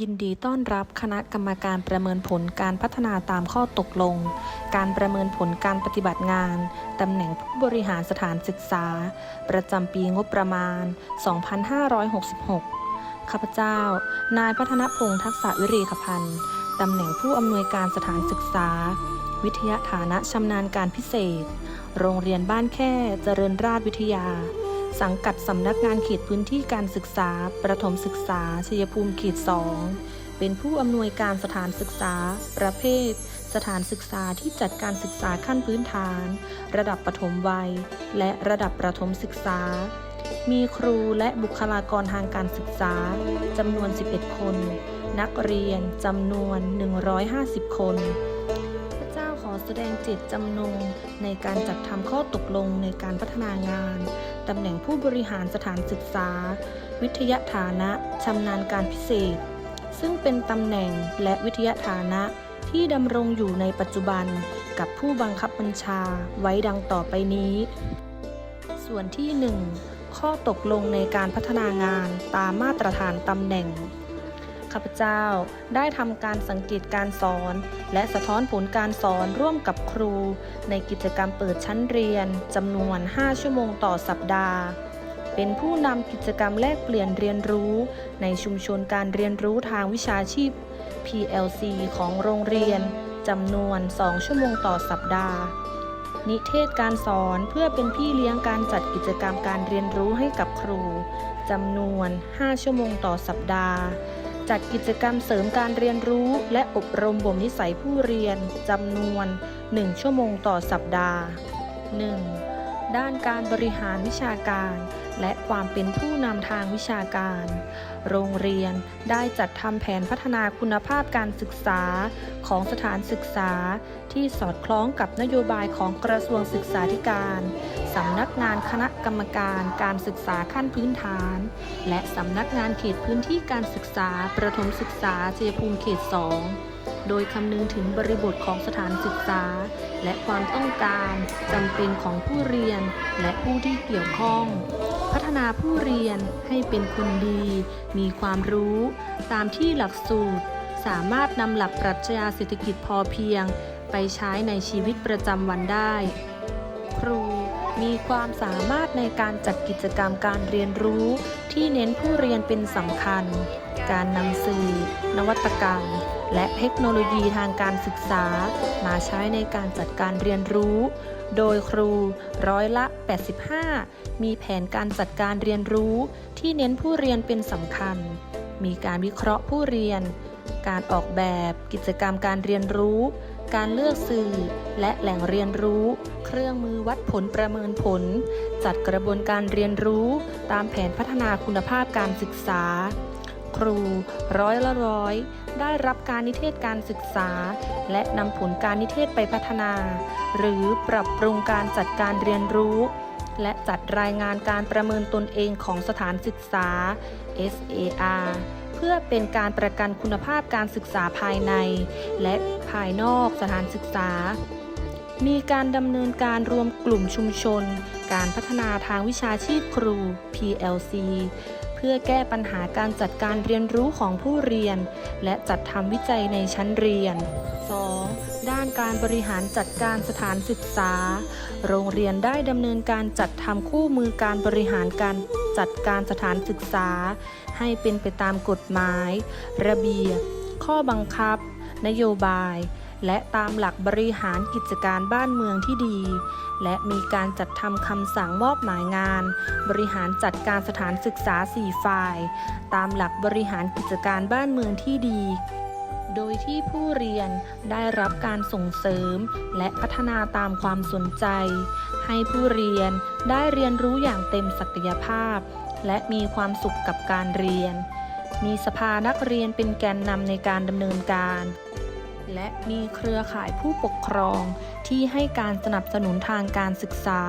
ยินดีต้อนรับคณะกรรมการประเมินผลการพัฒนาตามข้อตกลง การประเมินผลการปฏิบัติงาน ตำแหน่งผู้บริหารสถานศึกษา ประจำปีงบประมาณ 2566 ข้าพเจ้า นายพัฒนพงษ์ทักษะวิรีขพันธ์ ตำแหน่งผู้อำนวยการสถานศึกษา วิทยาฐานะชำนาญการพิเศษ โรงเรียนบ้านแค่เจริญราชวิทยา สังกัดสำนักงานเขตพื้นที่การศึกษา ประถมศึกษา ชัยภูมิเขต 2 เป็นผู้อำนวยการสถานศึกษา ประเภท สถานศึกษาที่จัดการศึกษาขั้นพื้นฐาน ระดับปฐมวัย และระดับประถมศึกษา มีครูและบุคลากรทางการศึกษาจำนวน 11 คน นักเรียนจำนวน 150 คน แสดงเจตจำนงในการจัดทำข้อตกลงในการพัฒนางานตำแหน่งผู้บริหารสถานศึกษา วิทยาฐานะชำนาญการพิเศษ ซึ่งเป็นตำแหน่งและวิทยาฐานะที่ดำรงอยู่ในปัจจุบันกับผู้บังคับบัญชาไว้ดังต่อไปนี้ ส่วนที่ 1 ข้อตกลงในการพัฒนางานตามมาตรฐานตำแหน่ง ข้าพเจ้าได้ทำการสังเกตการสอน และสะท้อนผลการสอนร่วมกับครู ในกิจกรรมเปิดชั้นเรียนจำนวน 5 ชั่วโมงต่อสัปดาห์ เป็นผู้นำกิจกรรมแลกเปลี่ยนเรียนรู้ ในชุมชนการเรียนรู้ทางวิชาชีพ PLC ของโรงเรียนจำนวน 2 ชั่วโมงต่อสัปดาห์ นิเทศการสอนเพื่อเป็นพี่เลี้ยงการจัดกิจกรรมการเรียนรู้ให้กับครูจำนวน 5 ชั่วโมงต่อสัปดาห์ จัดกิจกรรมเสริมการเรียนรู้ และอบรมบ่มนิสัยผู้เรียนจำนวน 1 ชั่วโมงต่อสัปดาห์ 1. ด้านการบริหารวิชาการ และความเป็นผู้นำทางวิชาการ โรงเรียนได้จัดทำแผนพัฒนาคุณภาพการศึกษาของสถานศึกษา ที่สอดคล้องกับนโยบายของกระทรวงศึกษาธิการสำนักงานคณะกรรมการการศึกษาขั้นพื้นฐาน และสำนักงานเขตพื้นที่การศึกษาประถมศึกษาชัยภูมิเขต 2 โดยคำนึงถึงบริบทของสถานศึกษา และความต้องการจำเป็นของผู้เรียนและผู้ที่เกี่ยวข้อง พัฒนาผู้เรียนให้เป็นคนดี มีความรู้ ตามที่หลักสูตร สามารถนำหลักปรัชญาเศรษฐกิจพอเพียง ไปใช้ในชีวิตประจำวันได้ ครูมีความสามารถในการจัดกิจกรรมการเรียนรู้ที่เน้นผู้เรียนเป็นสำคัญ การนำสื่อนวัตกรรม และเทคโนโลยีทางการศึกษา มาใช้ในการจัดการเรียนรู้ โดยครูร้อยละ 85 มีแผนการจัดการเรียนรู้ ที่เน้นผู้เรียนเป็นสำคัญ มีการวิเคราะห์ผู้เรียน การออกแบบกิจกรรมการเรียนรู้ การเลือกสื่อ และแหล่งเรียนรู้ เครื่องมือวัดผลประเมินผล จัดกระบวนการเรียนรู้ ตามแผนพัฒนาคุณภาพการศึกษา ครู ร้อยละร้อย ได้รับการนิเทศการศึกษา และนำผลการนิเทศไปพัฒนา หรือปรับปรุงการจัดการเรียนรู้ และจัดรายงานการประเมินตนเองของสถานศึกษา SAR เพื่อเป็นการประกันคุณภาพการศึกษาภายใน และภายนอกสถานศึกษา มีการดำเนินการรวมกลุ่มชุมชน การพัฒนาทางวิชาชีพครู PLC เพื่อแก้ปัญหาการจัดการเรียนรู้ของผู้เรียน และจัดทำวิจัยในชั้นเรียน 2. ด้านการบริหารจัดการสถานศึกษา โรงเรียนได้ดำเนินการจัดทำคู่มือการบริหารการจัดการสถานศึกษา ให้เป็นไปตามกฎหมาย ระเบียบ ข้อบังคับ นโยบาย และตามหลักบริหารกิจการบ้านเมืองที่ดี และมีการจัดทำคำสั่งมอบหมายงาน บริหารจัดการสถานศึกษา 4 ฝ่าย ตามหลักบริหารกิจการบ้านเมืองที่ดีโดยที่ผู้เรียนได้รับการส่งเสริม และพัฒนาตามความสนใจ ให้ผู้เรียนได้เรียนรู้อย่างเต็มศักยภาพ และมีความสุขกับการเรียน มีสภานักเรียนเป็นแกนนำในการดำเนินการ และมีเครือข่ายผู้ปกครองที่ให้การสนับสนุนทางการศึกษา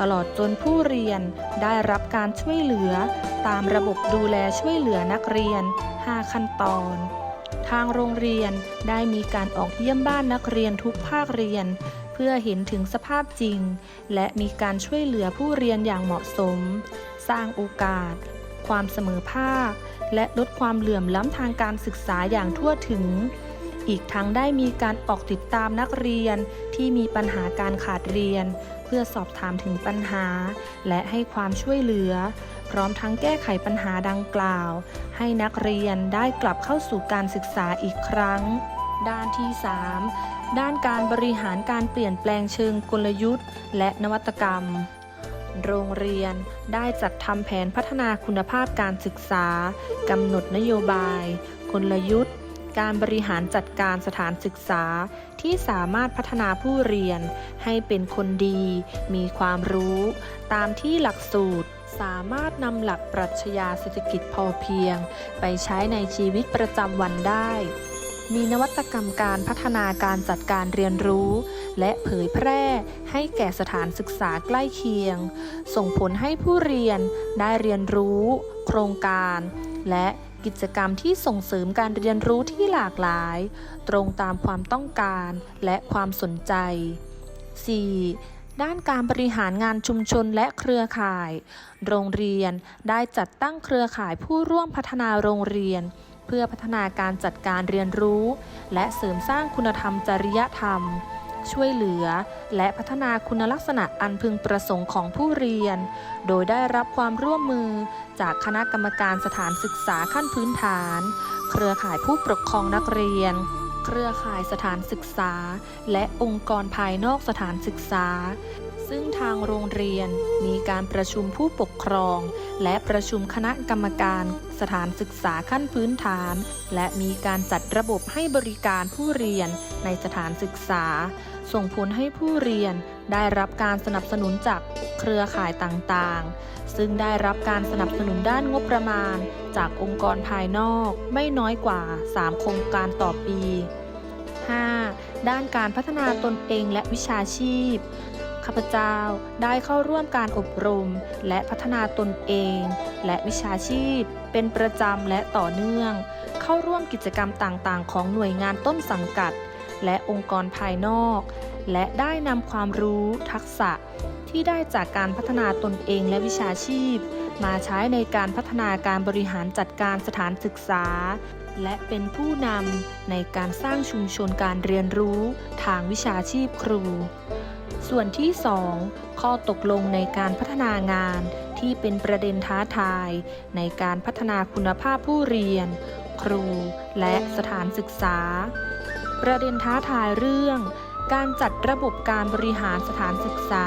ตลอดจนผู้เรียนได้รับการช่วยเหลือ ตามระบบดูแลช่วยเหลือนักเรียน 5 ขั้นตอน ทางโรงเรียนได้มีการออกเยี่ยมบ้านนักเรียนทุกภาคเรียน เพื่อเห็นถึงสภาพจริง และมีการช่วยเหลือผู้เรียนอย่างเหมาะสม สร้างโอกาส ความเสมอภาคและลดความเหลื่อมล้ำทางการศึกษาอย่างทั่วถึง อีกทั้งได้มีการออกติดตามนักเรียนที่มีปัญหาการขาดเรียน เพื่อสอบถามถึงปัญหา และให้ความช่วยเหลือ พร้อมทั้งแก้ไขปัญหาดังกล่าว ให้นักเรียนได้กลับเข้าสู่การศึกษาอีกครั้ง ด้านที่ 3 ด้านการบริหารการเปลี่ยนแปลงเชิงกลยุทธ์ และนวัตกรรมโรงเรียนได้จัดทำแผนพัฒนาคุณภาพการศึกษากำหนดนโยบาย กลยุทธ์ การบริหารจัดการสถานศึกษาที่สามารถพัฒนาผู้เรียนให้เป็นคนดี มีความรู้ ตามที่หลักสูตร สามารถนำหลักปรัชญาเศรษฐกิจพอเพียง ไปใช้ในชีวิตประจำวันได้ มีนวัตกรรมการพัฒนาการจัดการเรียนรู้ และเผยแพร่ให้แก่สถานศึกษาใกล้เคียง ส่งผลให้ผู้เรียนได้เรียนรู้ โครงการ และ กิจกรรมที่ส่งเสริมการเรียนรู้ที่หลากหลาย ตรงตามความต้องการและความสนใจ 4. ด้านการบริหารงานชุมชนและเครือข่าย โรงเรียนได้จัดตั้งเครือข่ายผู้ร่วมพัฒนาโรงเรียน เพื่อพัฒนาการจัดการเรียนรู้ และเสริมสร้างคุณธรรมจริยธรรม ช่วยเหลือ และพัฒนาคุณลักษณะอันพึงประสงค์ของผู้เรียน โดยได้รับความร่วมมือจากคณะกรรมการสถานศึกษาขั้นพื้นฐาน เครือข่ายผู้ปกครองนักเรียน เครือข่ายสถานศึกษา และองค์กรภายนอกสถานศึกษา ซึ่งทางโรงเรียนมีการประชุมผู้ปกครอง และประชุมคณะกรรมการสถานศึกษาขั้นพื้นฐาน และมีการจัดระบบให้บริการผู้เรียนในสถานศึกษา ส่งผลให้ผู้เรียนได้รับการสนับสนุนจากเครือข่ายต่างๆ ซึ่งได้รับการสนับสนุนด้านงบประมาณ จากองค์กรภายนอกไม่น้อยกว่า 3 โครงการต่อปี 5. ด้านการพัฒนาตนเองและวิชาชีพ ข้าพเจ้าได้เข้าร่วมการอบรม และพัฒนาตนเอง และวิชาชีพ เป็นประจำและต่อเนื่อง เข้าร่วมกิจกรรมต่างๆ ของหน่วยงานต้นสังกัด และองค์กรภายนอก และได้นำความรู้ทักษะ ที่ได้จากการพัฒนาตนเองและวิชาชีพ มาใช้ในการพัฒนาการบริหารจัดการสถานศึกษาและเป็นผู้นำในการสร้างชุมชนการเรียนรู้ทางวิชาชีพครู ส่วนที่ 2 ข้อตกลงในการพัฒนางานที่เป็นประเด็นท้าทาย ในการพัฒนาคุณภาพผู้เรียน ครูและสถานศึกษา ประเด็นท้าทายเรื่อง การจัดระบบการบริหารสถานศึกษา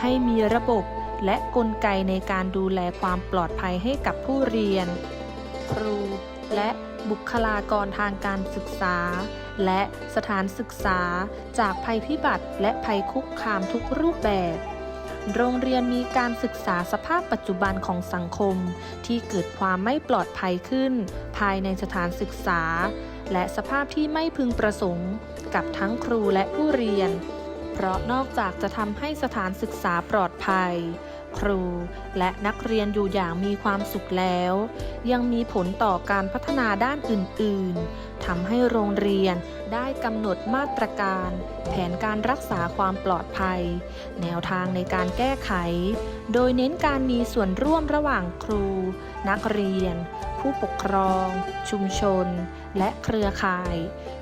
ให้มีระบบและกลไกในการดูแลความปลอดภัยให้กับผู้เรียน ครู และบุคลากรทางการศึกษา และสถานศึกษาจากภัยพิบัติและภัยคุกคามทุกรูปแบบ โรงเรียนมีการศึกษาสภาพปัจจุบันของสังคม ที่เกิดความไม่ปลอดภัยขึ้น ภายในสถานศึกษา และสภาพที่ไม่พึงประสงค์ กับทั้งครูและผู้เรียน เพราะนอกจากจะทำให้สถานศึกษาปลอดภัย ครู และนักเรียนอยู่อย่างมีความสุขแล้ว ยังมีผลต่อการพัฒนาด้านอื่น ๆทำให้โรงเรียนได้กำหนดมาตรการ แผนการรักษาความปลอดภัย แนวทางในการแก้ไข โดยเน้นการมีส่วนร่วมระหว่างครู นักเรียน ผู้ปกครอง ชุมชน และเครือข่าย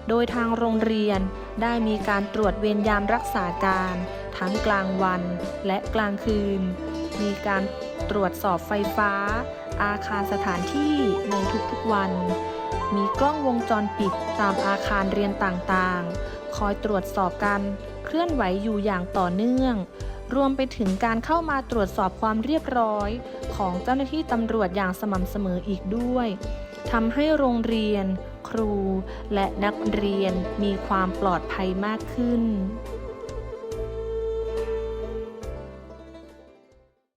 โดยทางโรงเรียนได้มีการตรวจเวรยามรักษาการทั้งกลางวันและกลางคืน มีการตรวจสอบไฟฟ้า อาคารสถานที่ในทุกๆวัน มีกล้องวงจรปิดตามอาคารเรียนต่างๆ คอยตรวจสอบการเคลื่อนไหวอยู่อย่างต่อเนื่อง รวมไปถึงการเข้ามาตรวจสอบความเรียบร้อย ของเจ้าหน้าที่ตำรวจอย่างสม่ำเสมออีกด้วยทำให้โรงเรียน ครู และนักเรียนมีความปลอดภัยมากขึ้น